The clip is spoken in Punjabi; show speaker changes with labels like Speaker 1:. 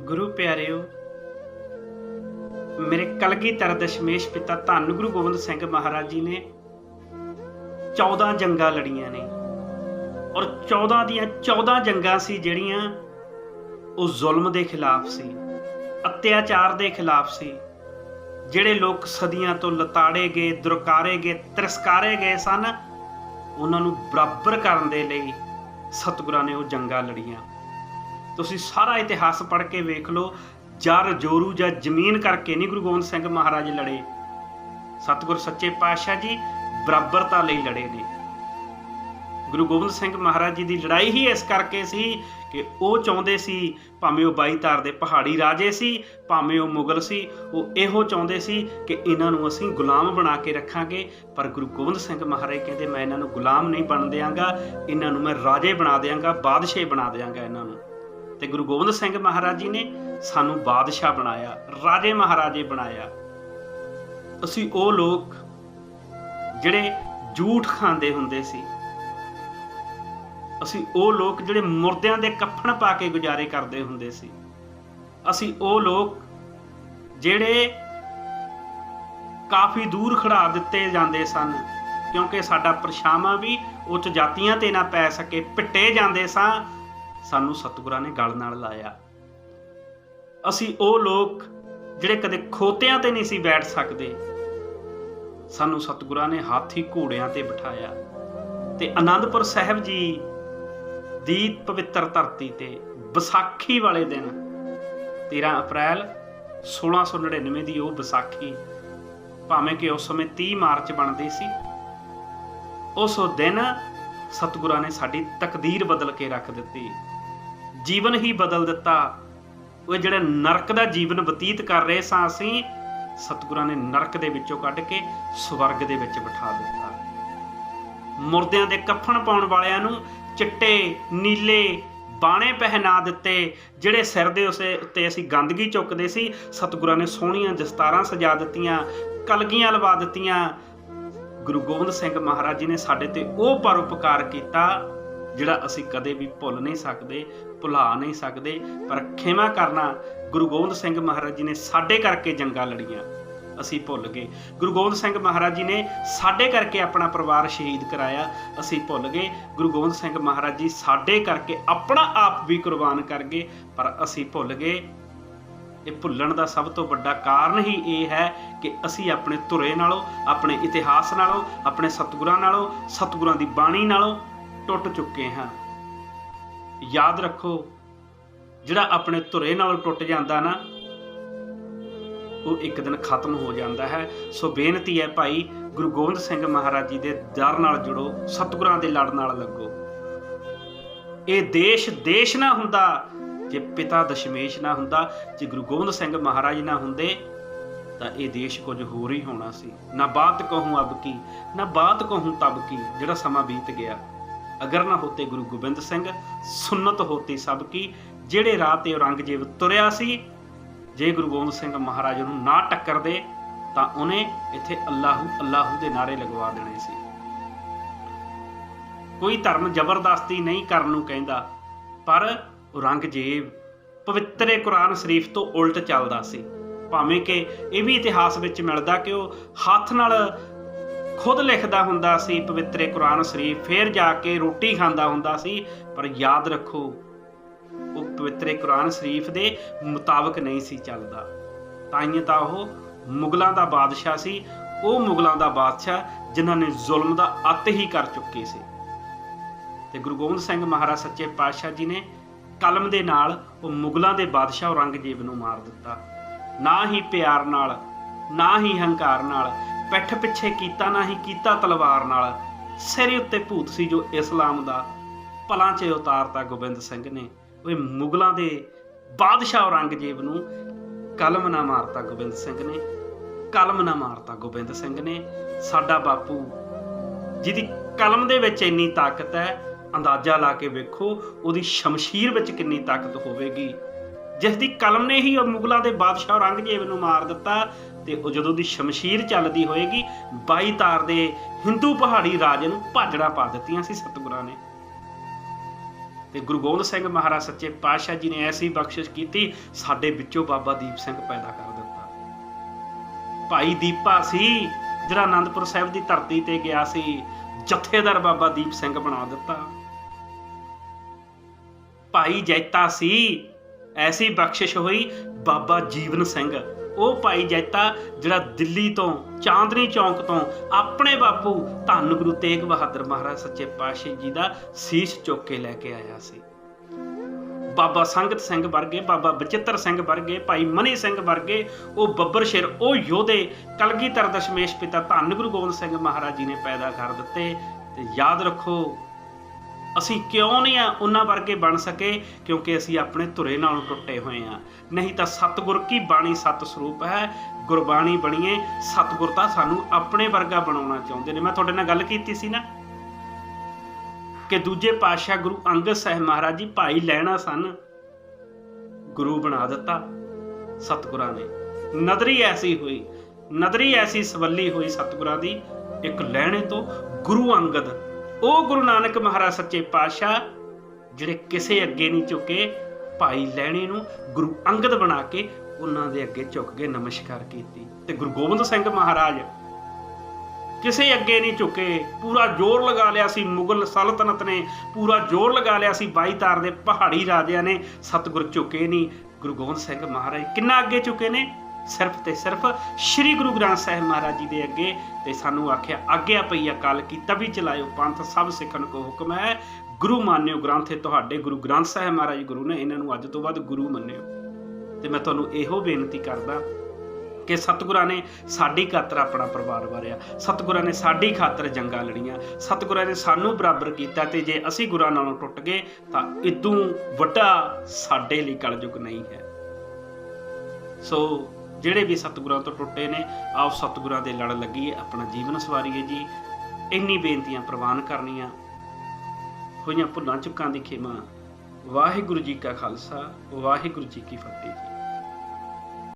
Speaker 1: ਗੁਰੂ ਪਿਆਰਿਓ, ਮੇਰੇ ਕਲਗੀਧਰ ਦਸ਼ਮੇਸ਼ ਪਿਤਾ ਧੰਨ ਗੁਰੂ ਗੋਬਿੰਦ ਸਿੰਘ ਮਹਾਰਾਜ ਜੀ ਨੇ 14 ਜੰਗਾਂ ਲੜੀਆਂ ਨੇ। ਔਰ 14 ਦੀਆਂ 14 ਜੰਗਾਂ ਸੀ ਜਿਹੜੀਆਂ ਉਹ ਜ਼ੁਲਮ ਦੇ ਖਿਲਾਫ ਸੀ, ਅਤਿਆਚਾਰ ਦੇ ਖਿਲਾਫ ਸੀ, ਜਿਹੜੇ ਲੋਕ ਸਦੀਆਂ ਤੋਂ ਲਤਾੜੇ ਗਏ, ਦੁਰਕਾਰੇ ਗਏ, ਤਿਰਸਕਾਰੇ ਗਏ ਸਨ, ਉਹਨਾਂ ਨੂੰ ਬਰਾਬਰ ਕਰਨ ਦੇ ਲਈ ਸਤਿਗੁਰਾਂ ਨੇ ਉਹ ਜੰਗਾਂ ਲੜੀਆਂ। ਤੁਸੀਂ ਸਾਰਾ ਇਤਿਹਾਸ ਪੜ੍ਹ ਕੇ ਵੇਖ ਲਓ ਜਰ ਜੋਰੂ ਜਾਂ ਜ਼ਮੀਨ ਕਰਕੇ ਨਹੀਂ ਗੁਰੂ ਗੋਬਿੰਦ ਸਿੰਘ ਮਹਾਰਾਜ ਲੜੇ। ਸਤਿਗੁਰ ਸੱਚੇ ਪਾਤਸ਼ਾਹ ਜੀ ਬਰਾਬਰਤਾ ਲਈ ਲੜੇ ਨੇ। ਗੁਰੂ ਗੋਬਿੰਦ ਸਿੰਘ ਮਹਾਰਾਜ ਜੀ ਦੀ ਲੜਾਈ ਹੀ ਇਸ ਕਰਕੇ ਸੀ ਕਿ ਉਹ ਚਾਹੁੰਦੇ ਸੀ, ਭਾਵੇਂ ਉਹ ਬਾਈਤਾਰ ਦੇ ਪਹਾੜੀ ਰਾਜੇ ਸੀ, ਭਾਵੇਂ ਉਹ ਮੁਗਲ ਸੀ, ਉਹ ਇਹੋ ਚਾਹੁੰਦੇ ਸੀ ਕਿ ਇਹਨਾਂ ਨੂੰ ਅਸੀਂ ਗੁਲਾਮ ਬਣਾ ਕੇ ਰੱਖਾਂਗੇ। ਪਰ ਗੁਰੂ ਗੋਬਿੰਦ ਸਿੰਘ ਮਹਾਰਾਜ ਕਹਿੰਦੇ, ਮੈਂ ਇਹਨਾਂ ਨੂੰ ਗੁਲਾਮ ਨਹੀਂ ਬਣ ਦਿਆਂਗਾ, ਇਹਨਾਂ ਨੂੰ ਮੈਂ ਰਾਜੇ ਬਣਾ ਦਿਆਂਗਾ, ਬਾਦਸ਼ਾਹ ਬਣਾ ਦਿਆਂਗਾ ਇਹਨਾਂ ਤੇ ਗੁਰੂ ਗੋਬਿੰਦ ਸਿੰਘ ਮਹਾਰਾਜ ਜੀ ਨੇ ਸਾਨੂੰ ਬਾਦਸ਼ਾਹ ਬਣਾਇਆ, ਰਾਜੇ ਮਹਾਰਾਜੇ ਬਣਾਇਆ। ਅਸੀਂ ਉਹ ਲੋਕ ਜਿਹੜੇ ਝੂਠ ਖਾਂਦੇ ਹੁੰਦੇ ਸੀ, ਅਸੀਂ ਉਹ ਲੋਕ ਜਿਹੜੇ ਮੁਰਦਿਆਂ ਦੇ ਕੱਫਣ ਪਾ ਕੇ ਗੁਜ਼ਾਰੇ ਕਰਦੇ ਹੁੰਦੇ ਸੀ, ਅਸੀਂ ਉਹ ਲੋਕ ਜਿਹੜੇ ਕਾਫੀ ਦੂਰ ਖੜਾ ਦਿੱਤੇ ਜਾਂਦੇ ਸਨ, ਕਿਉਂਕਿ ਸਾਡਾ ਪਰਛਾਵਾਂ ਵੀ ਉੱਚ ਜਾਤੀਆਂ ਤੇ ਨਾ ਪੈ ਸਕੇ, ਪਿੱਟੇ ਜਾਂਦੇ ਸਾਂ ਸਾਨੂੰ ਸਤਿਗੁਰਾਂ ਨੇ ਗਲ ਨਾਲ ਲਾਇਆ। ਅਸੀਂ ਉਹ ਲੋਕ ਜਿਹੜੇ ਕਦੇ ਖੋਤਿਆਂ ਤੇ ਨਹੀਂ ਸੀ ਬੈਠ ਸਕਦੇ। ਸਾਨੂੰ ਸਤਿਗੁਰਾਂ ਨੇ ਹਾਥੀ ਘੋੜਿਆਂ ਤੇ ਬਿਠਾਇਆ ਤੇ ਆਨੰਦਪੁਰ ਸਾਹਿਬ ਜੀ ਦੀ ਪਵਿੱਤਰ ਧਰਤੀ ਤੇ ਵਿਸਾਖੀ ਵਾਲੇ ਦਿਨ 13 ਅਪ੍ਰੈਲ 1699 ਦੀ ਉਹ ਵਿਸਾਖੀ ਭਾਵੇਂ ਕਿ ਉਸ ਸਮੇਂ 30 ਮਾਰਚ ਬਣਦੀ ਸੀ, ਉਸ ਦਿਨ ਸਤਿਗੁਰਾਂ ਨੇ ਸਾਡੀ ਤਕਦੀਰ ਬਦਲ ਕੇ ਰੱਖ ਦਿੱਤੀ। ਜੀਵਨ ਹੀ ਬਦਲ ਦਿੱਤਾ। ਉਹ ਜਿਹੜਾ ਨਰਕ ਦਾ ਜੀਵਨ ਬਤੀਤ ਕਰ ਰਹੇ ਸਾਂ ਅਸੀਂ, ਸਤਿਗੁਰਾਂ ਨੇ ਨਰਕ ਦੇ ਵਿੱਚੋਂ ਕੱਢ ਕੇ ਸਵਰਗ ਦੇ ਵਿੱਚ ਬਿਠਾ ਦਿੱਤਾ। ਮੁਰਦਿਆਂ ਦੇ ਕਫਨ ਪਾਉਣ ਵਾਲਿਆਂ ਨੂੰ ਚਿੱਟੇ, ਨੀਲੇ ਬਾਣੇ ਪਹਿਨਾ ਦਿੱਤੇ, ਜਿਹੜੇ ਸਿਰ ਦੇ ਉਸੇ ਉੱਤੇ ਅਸੀਂ ਗੰਦਗੀ ਚੁੱਕਦੇ ਸੀ, ਸਤਿਗੁਰਾਂ ਨੇ ਸੋਹਣੀਆਂ ਦਸਤਾਰਾਂ ਸਜਾ ਦਿੱਤੀਆਂ, ਕਲਗੀਆਂ ਲਵਾ ਦਿੱਤੀਆਂ। ਗੁਰੂ ਗੋਬਿੰਦ ਸਿੰਘ ਮਹਾਰਾਜ ਜੀ ਨੇ ਸਾਡੇ ਤੇ ਉਹ ਪਰਉਪਕਾਰ ਕੀਤਾ, ਜਿਹੜਾ ਅਸੀਂ ਕਦੇ ਵੀ ਭੁੱਲ ਨਹੀਂ ਸਕਦੇ। ਭੁਲਾ ਨਹੀਂ ਸਕਦੇ, ਪਰ ਖਿਮਾ ਕਰਨਾ ਗੁਰੂ ਗੋਬਿੰਦ ਸਿੰਘ ਮਹਾਰਾਜ ਜੀ ਨੇ ਸਾਡੇ ਕਰਕੇ ਜੰਗਾਂ ਲੜੀਆਂ। ਅਸੀਂ ਭੁੱਲ ਗਏ। ਗੁਰੂ ਗੋਬਿੰਦ ਸਿੰਘ ਮਹਾਰਾਜ ਜੀ ਨੇ ਸਾਡੇ ਕਰਕੇ ਆਪਣਾ ਪਰਿਵਾਰ ਸ਼ਹੀਦ ਕਰਾਇਆ। ਅਸੀਂ ਭੁੱਲ ਗਏ। ਗੁਰੂ ਗੋਬਿੰਦ ਸਿੰਘ ਮਹਾਰਾਜ ਜੀ ਸਾਡੇ ਕਰਕੇ ਆਪਣਾ ਆਪ ਵੀ ਕੁਰਬਾਨ ਕਰ ਗਏ, ਪਰ ਅਸੀਂ ਭੁੱਲ ਗਏ। ਇਹ ਭੁੱਲਣ ਦਾ ਸਭ ਤੋਂ ਵੱਡਾ ਕਾਰਨ ਹੀ ਇਹ ਹੈ ਕਿ ਅਸੀਂ ਆਪਣੇ ਧੁਰੇ ਨਾਲੋਂ, ਆਪਣੇ ਇਤਿਹਾਸ ਨਾਲੋਂ, ਆਪਣੇ ਸਤਿਗੁਰਾਂ ਨਾਲੋਂ, ਸਤਿਗੁਰਾਂ ਦੀ ਬਾਣੀ ਨਾਲੋਂ ਟੁੱਟ ਚੁੱਕੇ ਹਾਂ। ਯਾਦ ਰੱਖੋ, ਜਿਹੜਾ ਆਪਣੇ ਧੁਰੇ ਨਾਲ ਟੁੱਟ ਜਾਂਦਾ ਨਾ, ਉਹ ਇੱਕ ਦਿਨ ਖਤਮ ਹੋ ਜਾਂਦਾ ਹੈ। ਸੋ ਬੇਨਤੀ ਹੈ ਭਾਈ, ਗੁਰੂ ਗੋਬਿੰਦ ਸਿੰਘ ਮਹਾਰਾਜ ਜੀ ਦੇ ਦਰ ਨਾਲ ਜੁੜੋ, ਸਤਿਗੁਰਾਂ ਦੇ ਲੜ ਨਾਲ ਲੱਗੋ। ਇਹ ਦੇਸ਼ ਦੇਸ਼ ਨਾ ਹੁੰਦਾ, ਜੇ ਪਿਤਾ ਦਸ਼ਮੇਸ਼ ਨਾ ਹੁੰਦਾ, ਜੇ ਗੁਰੂ ਗੋਬਿੰਦ ਸਿੰਘ ਮਹਾਰਾਜ ਨਾ ਹੁੰਦੇ, ਤਾਂ ਇਹ ਦੇਸ਼ ਕੁਝ ਹੋਰ ਹੀ ਹੋਣਾ ਸੀ। ਨਾ ਬਾਤ ਕਹੂੰ ਅਬ ਕੀ, ਨਾ ਬਾਤ ਕਹੂੰ ਤਬ ਕੀ, ਜਿਹੜਾ ਸਮਾਂ ਬੀਤ ਗਿਆ। ਅਗਰ ਨਾ ਹੋਤੇ ਗੁਰੂ ਗੋਬਿੰਦ ਸਿੰਘ ਸੁਨਤ ਹੋਤੀ ਸਭ ਕੀ। ਜਿਹੜੇ ਰਾਹ ਤੇ ਔਰੰਗਜ਼ੇਬ ਤੁਰਿਆ ਸੀ, ਜੇ ਗੁਰੂ ਗੋਬਿੰਦ ਸਿੰਘ ਮਹਾਰਾਜ ਨੂੰ ਨਾ ਟੱਕਰਦੇ, ਤਾਂ ਉਹਨੇ ਇੱਥੇ ਅੱਲਾਹੂ ਅੱਲਾਹੂ ਦੇ ਨਾਰੇ ਲਗਵਾ ਦੇਣੇ ਸੀ। ਕੋਈ ਧਰਮ ਜ਼ਬਰਦਸਤੀ ਨਹੀਂ ਕਰਨ ਨੂੰ ਕਹਿੰਦਾ, ਪਰ ਔਰੰਗਜ਼ੇਬ ਪਵਿੱਤਰੇ ਕੁਰਾਨ ਸ਼ਰੀਫ ਤੋਂ ਉਲਟ ਚੱਲਦਾ ਸੀ। ਭਾਵੇਂ ਕਿ ਇਹ ਵੀ ਇਤਿਹਾਸ ਵਿੱਚ ਮਿਲਦਾ ਕਿ ਉਹ ਹੱਥ ਨਾਲ ਖੁਦ ਲਿਖਦਾ ਹੁੰਦਾ ਸੀ, ਪਵਿੱਤਰੇ ਕੁਰਾਨ ਸ਼ਰੀਫ, ਫਿਰ ਜਾ ਕੇ ਰੋਟੀ ਖਾਂਦਾ ਹੁੰਦਾ ਸੀ, ਪਰ ਯਾਦ ਰੱਖੋ, ਉਹ ਪਵਿੱਤਰੇ ਕੁਰਾਨ ਸ਼ਰੀਫ ਦੇ ਮੁਤਾਬਕ ਨਹੀਂ ਸੀ ਚੱਲਦਾ। ਤਾਈਂ ਤਾਂ ਉਹ ਮੁਗਲਾਂ ਦਾ ਬਾਦਸ਼ਾਹ ਸੀ, ਉਹ ਮੁਗਲਾਂ ਦਾ ਬਾਦਸ਼ਾਹ, ਜਿਨ੍ਹਾਂ ਨੇ ਜ਼ੁਲਮ ਦਾ ਅੱਤ ਹੀ ਕਰ ਚੁੱਕੇ ਸੀ। ਤੇ ਗੁਰੂ ਗੋਬਿੰਦ ਸਿੰਘ ਮਹਾਰਾਜ ਸੱਚੇ ਪਾਤਸ਼ਾਹ ਜੀ ਨੇ ਕਲਮ ਦੇ ਨਾਲ ਉਹ ਮੁਗਲਾਂ ਦੇ ਬਾਦਸ਼ਾਹ ਔਰੰਗਜ਼ੇਬ ਨੂੰ ਮਾਰ ਦਿੱਤਾ। ਨਾ ਹੀ ਪਿਆਰ ਨਾਲ, ਨਾ ਹੀ ਹੰਕਾਰ ਨਾਲ ਪਿੱਠ ਪਿੱਛੇ ਕੀਤਾ ਨਾ ਹੀ ਕੀਤਾ ਤਲਵਾਰ ਨਾਲ। ਸਿਰੇ ਉੱਤੇ ਭੂਤ ਸੀ ਜੋ ਇਸਲਾਮ ਦਾ ਪਲਾਂ 'ਚ ਉਤਾਰਤਾ ਗੋਬਿੰਦ ਸਿੰਘ ਨੇ। ਉਹ ਮੁਗਲਾਂ ਦੇ ਬਾਦਸ਼ਾਹ ਔਰੰਗਜ਼ੇਬ ਨੂੰ ਕਲਮ ਨਾ ਮਾਰਤਾ ਗੋਬਿੰਦ ਸਿੰਘ ਨੇ। ਕਲਮ ਨਾ ਮਾਰਤਾ ਗੋਬਿੰਦ ਸਿੰਘ ਨੇ। ਸਾਡਾ ਬਾਪੂ, ਜਿਹਦੀ ਕਲਮ ਦੇ ਵਿੱਚ ਇੰਨੀ ਤਾਕਤ ਹੈ, ਅੰਦਾਜ਼ਾ ਲਾ ਕੇ ਵੇਖੋ, ਉਹਦੀ ਸ਼ਮਸ਼ੀਰ ਵਿੱਚ ਕਿੰਨੀ ਤਾਕਤ ਹੋਵੇਗੀ। ਜਿਸ ਦੀ ਕਲਮ ਨੇ ਹੀ ਉਹ ਮੁਗਲਾਂ ਦੇ ਬਾਦਸ਼ਾਹ ਔਰੰਗਜ਼ੇਬ ਨੂੰ ਮਾਰ ਦਿੱਤਾ ਤੇ ਉਹ ਜਦੋਂ ਦੀ ਸ਼ਮਸ਼ੀਰ ਚੱਲਦੀ ਹੋਏਗੀ 22 ਤਾਰ ਦੇ ਹਿੰਦੂ ਪਹਾੜੀ ਰਾਜੇ ਨੂੰ ਭਾਜੜਾ ਪਾ ਦਿੱਤੀਆਂ ਸੀ ਸਤਿਗੁਰਾਂ ਨੇ। ਤੇ ਗੁਰੂ ਗੋਬਿੰਦ ਸਿੰਘ ਮਹਾਰਾਜ ਸੱਚੇ ਪਾਤਸ਼ਾਹ ਜੀ ਨੇ ਐਸੀ ਬਖਸ਼ਿਸ਼ ਕੀਤੀ, ਸਾਡੇ ਵਿੱਚੋਂ ਬਾਬਾ ਦੀਪ ਸਿੰਘ ਪੈਦਾ ਕਰ ਦਿੱਤਾ। ਭਾਈ ਦੀਪਾ ਸੀ, ਜਿਹੜਾ ਆਨੰਦਪੁਰ ਸਾਹਿਬ ਦੀ ਧਰਤੀ ਤੇ ਗਿਆ ਸੀ, ਜਥੇਦਾਰ ਬਾਬਾ ਦੀਪ ਸਿੰਘ ਬਣਾ ਦਿੱਤਾ। ਭਾਈ ਜੈਤਾ ਸੀ ਐਸੀ ਬਖਸ਼ਿਸ਼ ਹੋਈ ਬਾਬਾ ਜੀਵਨ ਸਿੰਘ। ਉਹ ਭਾਈ ਜੈਤਾ ਜਿਹੜਾ ਦਿੱਲੀ ਤੋਂ, ਚਾਂਦਨੀ ਚੌਂਕ ਤੋਂ ਆਪਣੇ ਬਾਪੂ ਧੰਨ ਗੁਰੂ ਤੇਗ ਬਹਾਦਰ ਮਹਾਰਾਜ ਸੱਚੇ ਪਾਤਸ਼ਾਹ ਜੀ ਦਾ ਸੀਸ ਚੁੱਕ ਕੇ ਲੈ ਕੇ ਆਇਆ ਸੀ। ਬਾਬਾ ਸੰਗਤ ਸਿੰਘ ਵਰਗੇ, ਬਾਬਾ ਬਚਿੱਤਰ ਸਿੰਘ ਵਰਗੇ, ਭਾਈ ਮਨੀ ਸਿੰਘ ਵਰਗੇ, ਉਹ ਬੱਬਰ ਸ਼ੇਰ, ਉਹ ਯੋਧੇ, ਕਲਗੀਧਰ ਦਸ਼ਮੇਸ਼ ਪਿਤਾ ਧੰਨ ਗੁਰੂ ਗੋਬਿੰਦ ਸਿੰਘ ਮਹਾਰਾਜ ਜੀ ਨੇ ਪੈਦਾ ਕਰ ਦਿੱਤੇ ਤੇ ਯਾਦ ਰੱਖੋ ਅਸੀਂ ਕਿਉਂ ਨਹੀਂ ਆ ਉਹਨਾਂ ਵਰਗੇ ਬਣ ਸਕੇ? ਕਿਉਂਕਿ ਅਸੀਂ ਆਪਣੇ ਧੁਰੇ ਨਾਲੋਂ ਟੁੱਟੇ ਹੋਏ ਆ। ਨਹੀਂ ਤਾਂ ਸਤਿਗੁਰ ਕੀ ਬਾਣੀ ਸਤ ਸਰੂਪ ਹੈ? ਗੁਰਬਾਣੀ ਬਣੀਏ। ਸਤਿਗੁਰ ਤਾਂ ਸਾਨੂੰ ਆਪਣੇ ਵਰਗਾ ਬਣਾਉਣਾ ਚਾਹੁੰਦੇ ਨੇ। ਮੈਂ ਤੁਹਾਡੇ ਨਾਲ ਗੱਲ ਕੀਤੀ ਸੀ ਨਾ ਕਿ ਦੂਜੇ ਪਾਤਸ਼ਾਹ ਗੁਰੂ ਅੰਗਦ ਸਾਹਿਬ ਮਹਾਰਾਜ ਜੀ ਭਾਈ ਲੈਣਾ ਸਨ। ਗੁਰੂ ਬਣਾ ਦਿੱਤਾ ਸਤਿਗੁਰਾਂ ਨੇ। ਨਦਰੀ ਐਸੀ ਹੋਈ। ਨਦਰੀ ਐਸੀ ਸਵੱਲੀ ਹੋਈ ਸਤਿਗੁਰਾਂ ਦੀ। ਇੱਕ ਲੈਣੇ ਤੋਂ ਗੁਰੂ ਅੰਗਦ ਉਹ ਗੁਰੂ ਨਾਨਕ ਮਹਾਰਾਜ ਸੱਚੇ ਪਾਤਸ਼ਾਹ, ਜਿਹੜੇ ਕਿਸੇ ਅੱਗੇ ਨਹੀਂ ਝੁਕੇ, ਭਾਈ ਲੈਣੇ ਨੂੰ ਗੁਰੂ ਅੰਗਦ ਬਣਾ ਕੇ ਉਹਨਾਂ ਦੇ ਅੱਗੇ ਝੁਕ ਕੇ ਨਮਸਕਾਰ ਕੀਤੀ। ਤੇ ਗੁਰੂ ਗੋਬਿੰਦ ਸਿੰਘ ਮਹਾਰਾਜ ਕਿਸੇ ਅੱਗੇ ਨਹੀਂ ਝੁਕੇ, ਪੂਰਾ ਜ਼ੋਰ ਲਗਾ ਲਿਆ ਸੀ। ਮੁਗਲ ਸਲਤਨਤ ਨੇ ਪੂਰਾ ਜ਼ੋਰ ਲਗਾ ਲਿਆ ਸੀ। ਬਾਈ ਤਾਰ ਦੇ ਪਹਾੜੀ ਰਾਜਿਆਂ ਨੇ ਸਤਿਗੁਰ ਝੁਕੇ ਨਹੀਂ। ਗੁਰੂ ਗੋਬਿੰਦ ਸਿੰਘ ਮਹਾਰਾਜ ਕਿੰਨਾ ਅੱਗੇ ਝੁਕੇ ਨੇ? ਸਿਰਫ ਤੇ ਸਿਰਫ ਸ੍ਰੀ ਗੁਰੂ ਗ੍ਰੰਥ ਸਾਹਿਬ ਮਹਾਰਾਜ ਜੀ ਦੇ ਅੱਗੇ ਤੇ ਸਾਨੂੰ ਆਖਿਆ ਆਗਿਆ ਪਈ ਅਕਾਲ ਕੀ ਤਵੀ ਚਲਾਇਓ ਪੰਥ, ਸਭ ਸਿੱਖਣ ਕੋ ਹੁਕਮ ਹੈ। ਗੁਰੂ ਮੰਨਿਓ ਗ੍ਰੰਥੇ ਤੁਹਾਡੇ ਗੁਰੂ ਗ੍ਰੰਥ ਸਾਹਿਬ ਮਹਾਰਾਜ ਗੁਰੂ ਨੇ, ਇਹਨਾਂ ਨੂੰ ਅੱਜ ਤੋਂ ਬਾਅਦ ਗੁਰੂ ਮੰਨਿਓ। ਤੇ ਮੈਂ ਤੁਹਾਨੂੰ ਇਹੋ ਬੇਨਤੀ ਕਰਦਾ ਕਿ ਸਤਿਗੁਰਾਂ ਨੇ ਸਾਡੀ ਖਾਤਰ ਆਪਣਾ ਪਰਿਵਾਰ ਵਾਰਿਆ, ਸਤਿਗੁਰਾਂ ਨੇ ਸਾਡੀ ਖਾਤਰ ਜੰਗਾਂ ਲੜੀਆਂ, ਸਤਿਗੁਰਾਂ ਨੇ ਸਾਨੂੰ ਬਰਾਬਰ ਕੀਤਾ ਤੇ ਜੇ ਅਸੀਂ ਗੁਰਾਂ ਨਾਲੋਂ ਟੁੱਟ ਗਏ ਤਾਂ ਇਦੋਂ ਵੱਡਾ ਸਾਡੇ ਲਈ ਕਲਯੁਗ ਨਹੀਂ ਹੈ। ਸੋ ਜਿਹੜੇ ਵੀ ਸਤਿਗੁਰਾਂ ਤੋਂ ਟੁੱਟੇ ਨੇ ਆਓ ਸਤਿਗੁਰਾਂ ਦੇ ਲੜ ਲੱਗੀਏ ਆਪਣਾ ਜੀਵਨ ਸਵਾਰੀਏ ਜੀ। ਇੰਨੀ ਬੇਨਤੀਆਂ ਪ੍ਰਵਾਨ ਕਰਨੀਆਂ। ਹੋਈਆਂ ਭੁੱਲਾਂ ਚੁੱਕਾਂ ਦੀ ਖੇਮਾ। ਵਾਹਿਗੁਰੂ ਜੀ ਕਾ ਖਾਲਸਾ, ਵਾਹਿਗੁਰੂ ਜੀ ਕੀ ਫਤਿਹ ਜੀ।